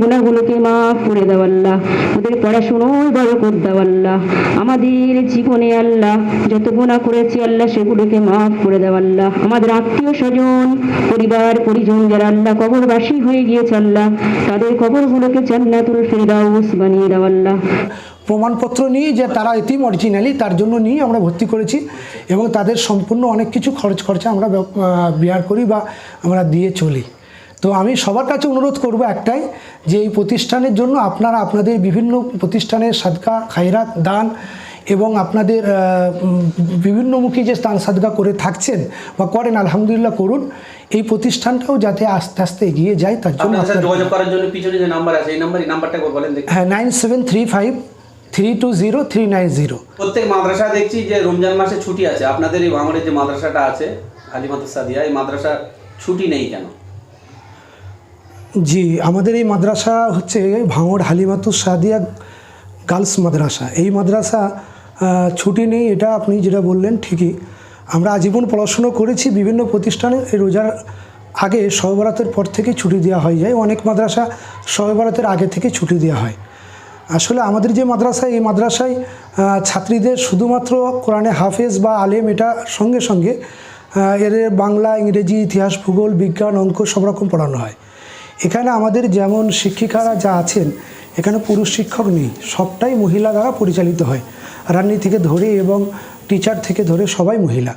গুণাগুলোকে মাফ করে দাও আল্লাহ। ওদের পড়াশুনোয় বরকত দাও আল্লাহ। আমাদের জীবনে আল্লাহ যত গুণা করেছি আল্লাহ সেগুলোকে মাফ করে দাও আল্লাহ। আমাদের আত্মীয় স্বজন, পরিবার, পরিজন যারা আল্লাহ কবরবাসী হয়ে গিয়েছে আল্লাহ, তাদের কবরগুলোকে জান্নাতুল ফেরদাউস বানিয়ে দাও আল্লাহ। প্রমাণপত্র নিয়ে যে তারা এতিম অরিজিনালি তার জন্য নিয়ে আমরা ভর্তি করেছি এবং তাদের সম্পূর্ণ অনেক কিছু খরচ খরচা আমরা বিয়ার করি বা আমরা দিয়ে চলি। তো আমি সবার কাছে অনুরোধ করব একটাই যে এই প্রতিষ্ঠানের জন্য আপনারা আপনাদের বিভিন্ন প্রতিষ্ঠানের সাদকা খায়রাত দান এবং আপনাদের বিভিন্নমুখী যে স্থান সাদকা করে থাকছেন বা করেন আলহামদুলিল্লাহ করুন এই প্রতিষ্ঠানটাও যাতে আস্তে আস্তে এগিয়ে যায় তার জন্য যোগাযোগ করার পিছনে যে নাম্বার আছে এই নাম্বার এই নাম্বারটা বলেন হ্যাঁ nine seven three five three two zero three nine zero. প্রত্যেক মাদ্রাসা দেখছি যে রমজান মাসে ছুটি আছে। আপনাদের এই ভাঙড়ের যে মাদ্রাসাটা আছে আলিমাতুস সাদিয়া এই মাদ্রাসা ছুটি নেই কেন? জি, আমাদের এই মাদ্রাসা হচ্ছে ভাঙড় হালিমাতুস সাদিয়া গার্লস মাদ্রাসা। এই মাদ্রাসা ছুটি নেই, এটা আপনি যেটা বললেন ঠিকই। আমরা আজীবন পড়াশুনো করেছি, বিভিন্ন প্রতিষ্ঠানে রোজার আগে সহবরাতের পর থেকে ছুটি দেওয়া হয়ে যায়। অনেক মাদ্রাসা সহবরাতের আগে থেকে ছুটি দেওয়া হয়। আসলে আমাদের যে মাদ্রাসা, এই মাদ্রাসায় ছাত্রীদের শুধুমাত্র কোরআনে হাফেজ বা আলেম, এটা সঙ্গে সঙ্গে এদের বাংলা, ইংরেজি, ইতিহাস, ভূগোল, বিজ্ঞান, অঙ্ক সব রকম পড়ানো হয়। এখানে আমাদের যেমন শিক্ষিকারা যা আছেন, এখানে পুরুষ শিক্ষক নেই, সবটাই মহিলা দ্বারা পরিচালিত হয়। রান্নি থেকে ধরে এবং টিচার থেকে ধরে সবাই মহিলা।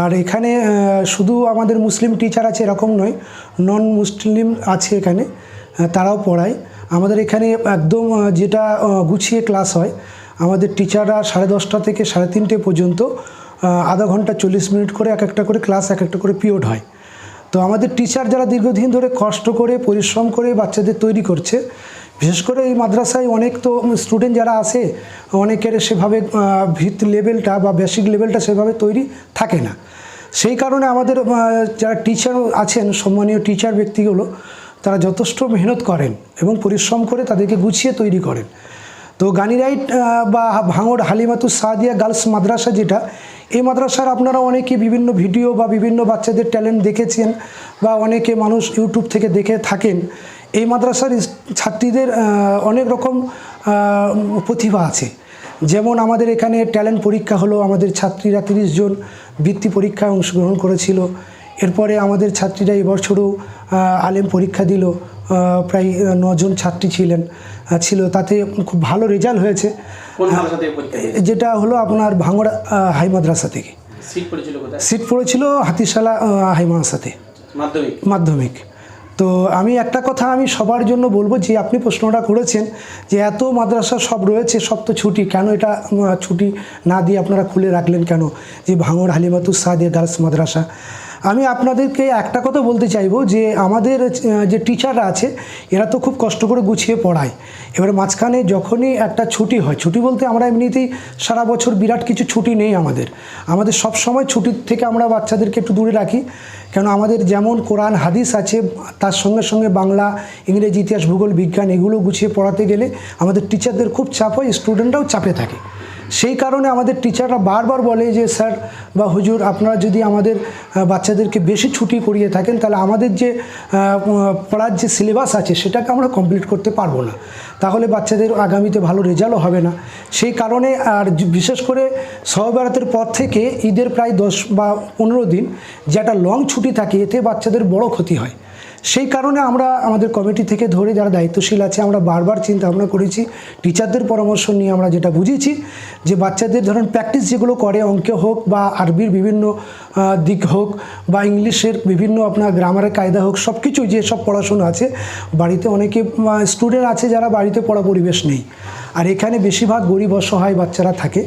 আর এখানে শুধু আমাদের মুসলিম টিচার আছে এরকম নয় নন মুসলিম আছে এখানে তারাও পড়ায়। আমাদের এখানে একদম যেটা গুছিয়ে ক্লাস হয়, আমাদের টিচাররা সাড়ে দশটা থেকে সাড়ে তিনটে পর্যন্ত আধা ঘণ্টা চল্লিশ মিনিট করে এক একটা করে ক্লাস এক একটা করে পিরিয়ড হয়। তো আমাদের টিচার যারা দীর্ঘদিন ধরে কষ্ট করে, পরিশ্রম করে বাচ্চাদের তৈরি করছে, বিশেষ করে এই মাদ্রাসায় অনেক তো স্টুডেন্ট যারা আসে অনেকের সেভাবে ভিত লেভেলটা বা বেসিক লেভেলটা সেভাবে তৈরি থাকে না। সেই কারণে আমাদের যারা টিচার আছেন, সম্মানীয় টিচার ব্যক্তিগুলো, তারা যথেষ্ট মেহনত করেন এবং পরিশ্রম করে তাদেরকে গুছিয়ে তৈরি করেন। তো গানিরাইট বা ভাঙড় হালিমাতু সাদিয়া গার্লস মাদ্রাসা যেটা এই মাদ্রাসার আপনারা অনেকে বিভিন্ন ভিডিও বা বিভিন্ন বাচ্চাদের ট্যালেন্ট দেখেছেন বা অনেকে মানুষ ইউটিউব থেকে দেখে থাকেন, এই মাদ্রাসার ছাত্রীদের অনেক রকম প্রতিভা আছে। যেমন আমাদের এখানে ট্যালেন্ট পরীক্ষা হলো, আমাদের ছাত্রীরা তিরিশ জন বৃত্তি পরীক্ষায় অংশগ্রহণ করেছিল। এরপরে আমাদের ছাত্রীরা এবছরও আলেম পরীক্ষা দিল প্রায় নজন ছাত্রী ছিলেন ছিল। তাতে খুব ভালো রেজাল্ট হয়েছে। যেটা হলো আপনার ভাঙড়া হাই মাদ্রাসা থেকে। সিট পড়েছিল হাতিশালা হাই মাদ্রাসাতে। মাধ্যমিক? মাধ্যমিক। তো আমি একটা কথা আমি সবার জন্য বলব যে আপনি প্রশ্নটা করেছেন যে এত মাদ্রাসা সব রয়েছে সব তো ছুটি কেন এটা ছুটি না দিয়ে আপনারা খুলে রাখলেন কেন? যে ভাঙড় হালিমাতুস সাদিয়া গার্লস মাদ্রাসা। আমি আপনাদেরকে একটা কথা বলতে চাইব যে আমাদের যে টিচাররা আছে, এরা তো খুব কষ্ট করে গুছিয়ে পড়ায়। এবার মাঝখানে যখনই একটা ছুটি হয়, ছুটি বলতে আমরা এমনিতেই সারা বছর বিরাট কিছু ছুটি নেই আমাদের। আমাদের সব সময় ছুটির থেকে আমরা বাচ্চাদেরকে একটু দূরে রাখি। কেন আমাদের যেমন কোরআন, হাদিস আছে, তার সঙ্গে সঙ্গে বাংলা, ইংরেজি, ইতিহাস, ভূগোল, বিজ্ঞান, এগুলো গুছিয়ে পড়াতে গেলে আমাদের টিচারদের খুব চাপ হয়, স্টুডেন্টরাও চাপে থাকে। সেই কারণে আমাদের টিচাররা বারবার বলে যে, স্যার বা হুজুর, আপনারা যদি আমাদের বাচ্চাদেরকে বেশি ছুটি করিয়ে থাকেন, তাহলে আমাদের যে পড়ার যে সিলেবাস আছে, সেটাকে আমরা কমপ্লিট করতে পারব না। তাহলে বাচ্চাদের আগামীতে ভালো রেজাল্টও হবে না। সেই কারণে আর বিশেষ করে সহবেরাতের পর থেকে ঈদের প্রায় দশ বা পনেরো দিন যে একটা লং ছুটি থাকে, এতে বাচ্চাদের বড় ক্ষতি হয়। সেই কারণে আমরা আমাদের কমিটি থেকে ধরে যারা দায়িত্বশীল আছে, আমরা বারবার চিন্তা ভাবনা করেছি টিচারদের পরামর্শ নিয়ে আমরা যেটা বুঝেছি যে বাচ্চাদের ধরেন প্র্যাকটিস যেগুলো করে অঙ্কে হোক বা আরবির বিভিন্ন দিক হোক বা ইংলিশের বিভিন্ন আপনার গ্রামারের কায়দা হোক সব কিছু যে সব পড়াশোনা আছে, বাড়িতে অনেকে স্টুডেন্ট আছে যারা বাড়িতে পড়া পরিবেশ নেই। আর এখানে বেশিরভাগ গরিব অসহায় বাচ্চারা থাকে।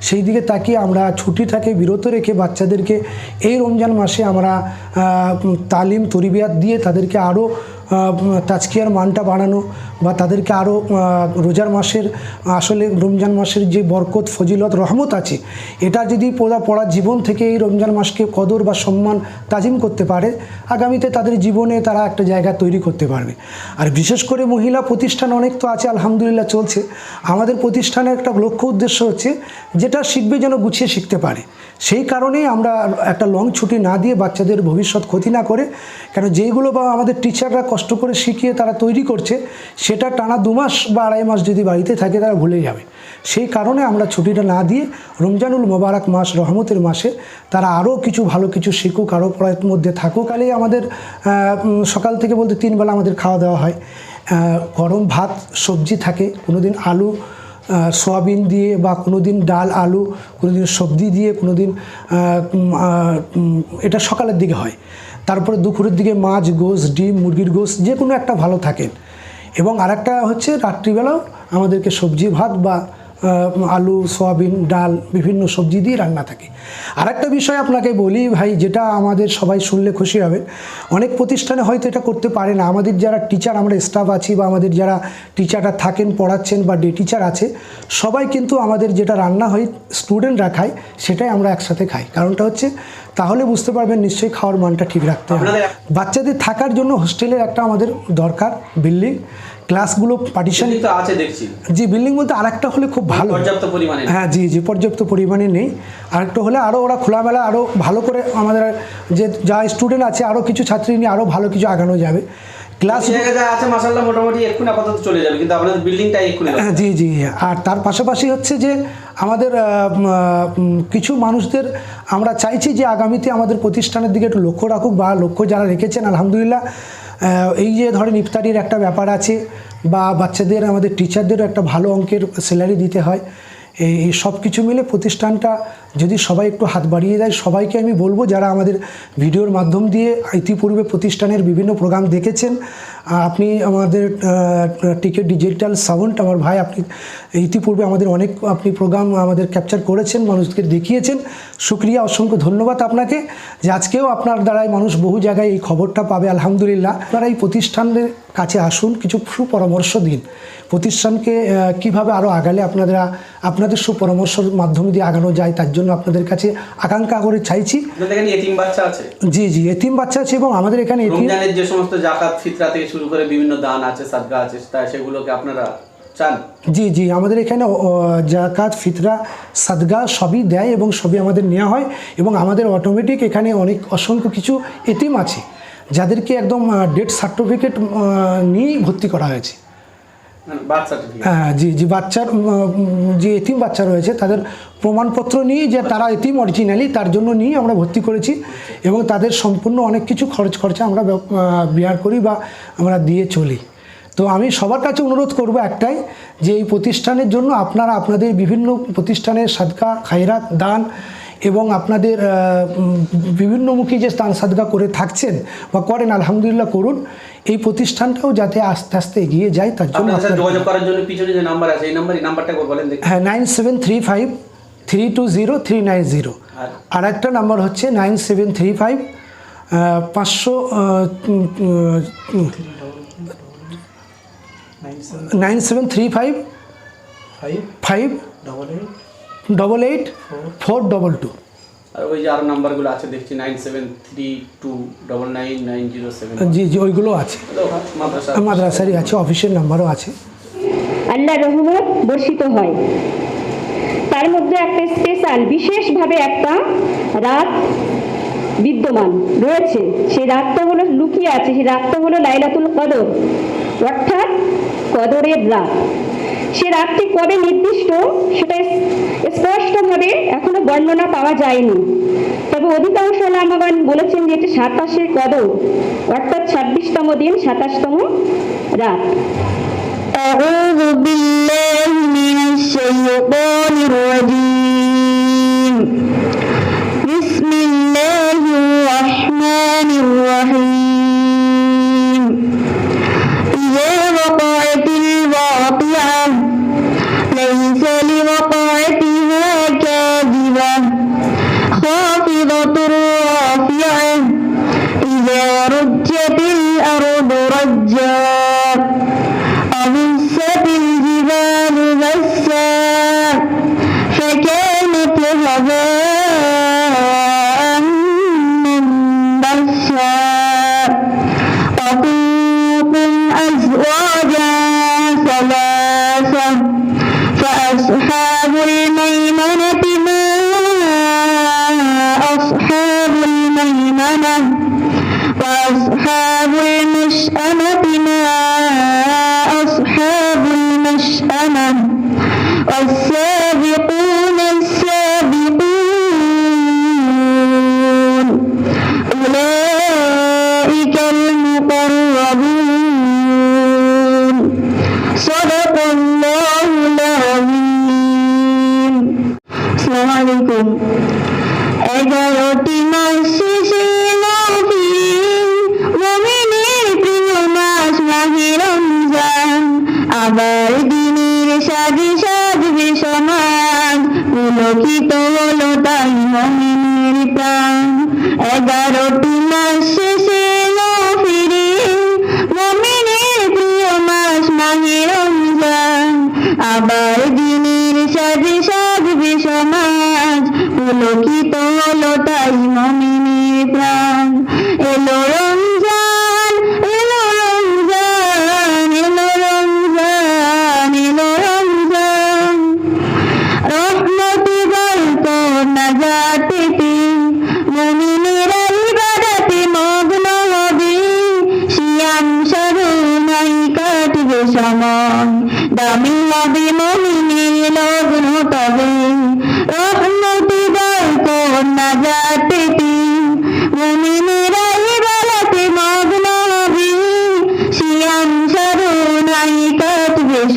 সেই দিকে তাকিয়ে আমরা ছুটিটাকে বিরত রেখে বাচ্চাদেরকে এই রমজান মাসে আমরা তালিম তরিবিয়াত দিয়ে তাদেরকে আরও তাজকিয়ার মানটা বাড়ানো বা তাদেরকে আরও রোজার মাসের, আসলে রমজান মাসের যে বরকত, ফজিলত, রহমত আছে, এটা যদি পড়া পড়ার জীবন থেকে এই রমজান মাসকে কদর বা সম্মান তাজিম করতে পারে, আগামীতে তাদের জীবনে তারা একটা জায়গা তৈরি করতে পারবে। আর বিশেষ করে মহিলা প্রতিষ্ঠান অনেক তো আছে, আলহামদুলিল্লাহ চলছে। আমাদের প্রতিষ্ঠানের একটা লক্ষ্য উদ্দেশ্য হচ্ছে, যেটা শিখবে যেন গুছিয়ে শিখতে পারে। সেই কারণেই আমরা একটা লং ছুটি না দিয়ে বাচ্চাদের ভবিষ্যৎ ক্ষতি না করে কেন যেইগুলো বা আমাদের টিচাররা কষ্ট করে শিখিয়ে তারা তৈরি করছে সেটা টানা দু মাস বা আড়াই মাস যদি বাড়িতে থাকে তারা ভুলে যাবে। সেই কারণে আমরা ছুটিটা না দিয়ে রমজানুল মোবারক মাস রহমতের মাসে তারা আরও কিছু ভালো কিছু শিখুক আরও পড়ার মধ্যে থাকুক। আলে আমাদের সকাল থেকে বলতে তিনবেলা আমাদের খাওয়া দাওয়া হয়। গরম ভাত সবজি থাকে কোনোদিন আলু আহ, সয়াবিন দিয়ে বা কোনো দিন ডাল, আলু কোনো দিন সবজি দিয়ে কোনো দিন এটা সকালের দিকে হয়। তারপরে দুপুরের দিকে মাছ গোস ডিম, মুরগির গোস যে কোনো একটা ভালো থাকেন এবং আরেকটা হচ্ছে রাত্রিবেলাও আমাদেরকে সবজি, ভাত বা আলু সয়াবিন ডাল বিভিন্ন সবজি দিয়ে রান্না থাকে। আরেকটা বিষয় আপনাকে বলি ভাই যেটা আমাদের সবাই শুনলে খুশি হবে। অনেক প্রতিষ্ঠানে হয়তো এটা করতে পারে না। আমাদের যারা টিচার আমরা স্টাফ আছি বা আমাদের যারা টিচাররা থাকেন পড়াচ্ছেন বা ডে টিচার আছে সবাই কিন্তু আমাদের যেটা রান্না হয় স্টুডেন্টরা খায় সেটাই আমরা একসাথে খাই। কারণটা হচ্ছে তাহলে বুঝতে পারবেন নিশ্চয়ই খাওয়ার মানটা ঠিক রাখতে হবে। বাচ্চাদের থাকার জন্য হোস্টেলের একটা আমাদের দরকার বিল্ডিং ক্লাসগুলো পার্টিশন তো আছে দেখছি। জি বিল্ডিং বলতে আরেকটা হলে খুব ভালো। পর্যাপ্ত পরিমাণে। হ্যাঁ জি জি পর্যাপ্ত পরিমাণে নেই। আরেকটা হলে আরও ওরা খোলামেলা আরও ভালো করে আমাদের যে যা স্টুডেন্ট আছে আরও কিছু ছাত্রী নিয়ে আরও ভালো কিছু আগানো যাবে। ক্লাস যা আছে মাসাল্লাহ মোটামুটি এক্ষুনি আপাতত চলে যাবে কিন্তু আপনাদের বিল্ডিংটা এক্ষুনি হ্যাঁ, জি জি আর তার পাশাপাশি হচ্ছে যে আমাদের কিছু মানুষদের আমরা চাইছি যে আগামীতে আমাদের প্রতিষ্ঠানের দিকে একটু লক্ষ্য রাখুক বা লক্ষ্য যারা রেখেছেন আলহামদুলিল্লাহ এই যে ধরেন ইফতারির একটা ব্যাপার আছে বা বাচ্চাদের, আমাদের টিচারদেরও একটা ভালো অঙ্কের স্যালারি দিতে হয়। এই সব কিছু মিলে প্রতিষ্ঠানটা যদি সবাই একটু হাত বাড়িয়ে দেয়, সবাইকে আমি বলব যারা আমাদের ভিডিওর মাধ্যম দিয়ে ইতিপূর্বে প্রতিষ্ঠানের বিভিন্ন প্রোগ্রাম দেখেছেন আপনি আমাদের টিকিট ডিজিটাল সাউন্ড, আমার ভাই আপনি ইতিপূর্বে আমাদের অনেক, আপনি প্রোগ্রাম আমাদের ক্যাপচার করেছেন, মানুষকে দেখিয়েছেন। সুক্রিয়া, অসংখ্য ধন্যবাদ আপনাকে যে আজকেও আপনার দ্বারাই মানুষ বহু জায়গায় এই খবরটা পাবে, আলহামদুলিল্লাহ। আপনারা এই প্রতিষ্ঠানের কাছে আসুন, কিছু সুপরামর্শ দিন। প্রতিষ্ঠানকে কীভাবে আরও আগালে আপনারা, আপনাদের সুপরামর্শের মাধ্যমে দিয়ে আগানো যায়, তার জন্য আপনাদের কাছে আকাঙ্ক্ষা করে চাইছি। এতিম বাচ্চা আছে? জি জি এতিম বাচ্চা আছে এবং আমাদের এখানে রমজানের যে সমস্ত জাকাত ফিতরা থেকে শুরু করে বিভিন্ন দান আছে সাদগা আছে তা সেগুলোকে আপনারা চান? জি জি আমাদের এখানে জাকাত ফিতরা সাদগা সবই দেয় এবং সবই আমাদের নেওয়া হয় এবং আমাদের অটোমেটিক এখানে অনেক অসংখ্য কিছু এতিম আছে যাদেরকে একদম ডেট সার্টিফিকেট নিয়েই ভর্তি করা হয়েছে। হ্যাঁ জি জি, বাচ্চার যে এতিম বাচ্চা রয়েছে, তাদের প্রমাণপত্র নিয়ে যে তারা এতিম অরিজিনালি তার জন্য নিয়ে আমরা ভর্তি করেছি এবং তাদের সম্পূর্ণ অনেক কিছু খরচ খরচা আমরা ব্য- বিয়ার করি বা আমরা দিয়ে চলি। তো আমি সবার কাছে অনুরোধ করব একটাই, যে এই প্রতিষ্ঠানের জন্য আপনারা আপনাদের বিভিন্ন প্রতিষ্ঠানের সাদকা খায়রাত দান এবং আপনাদের বিভিন্নমুখী যে স্থান সাদকা করে থাকছেন বা করেন আলহামদুলিল্লাহ করুন। এই প্রতিষ্ঠানটাও যাতে আস্তে আস্তে এগিয়ে যায় তার জন্য আপনাদের সাথে আপনারা- যোগাযোগ করার জন্য পিছনে যে নাম্বার আছে এই নাম্বার এই নাম্বারটা বলেন হ্যাঁ nine seven three five three two zero three nine zero. আর- আর একটা নাম্বার হচ্ছে নাইন সেভেন থ্রি ফাইভ পাঁচশো nine seven three five five double eight four double two আর ওই যে আরও নাম্বারগুলো আছে দেখছি nine seven three two double nine nine zero seven জি জি ওইগুলো আছে। মাদ্রাসা মাদ্রাসারই আছে অফিসের নাম্বারও আছে। আল্লাহ রহমত বর্ষিত হয়। তার মধ্যে একটা স্পেশাল বিশেষভাবে একটা রাত বিদ্যমান রয়েছে। সেই রাতটা হলো লুকিয়ে আছে সেই রাতটা হলো লাইলাতুল কদর। অর্থাৎ কদরের রাত। রাতটি কবে নির্দিষ্ট সেটা স্পষ্টভাবে এখনো বর্ণনা পাওয়া যায়নি তবে অধিকাংশ লামাবান বলেছেন যে এটি সাতাশে কদর অর্থাৎ ছাব্বিশতম দিন সাতাশতম রাত أعوذ بالله من الشيطان الرجيم بسم الله الرحمن الرحيم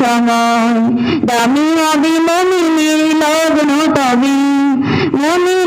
সময়। দামি হবে মমিনের লগ্ন কবি মনে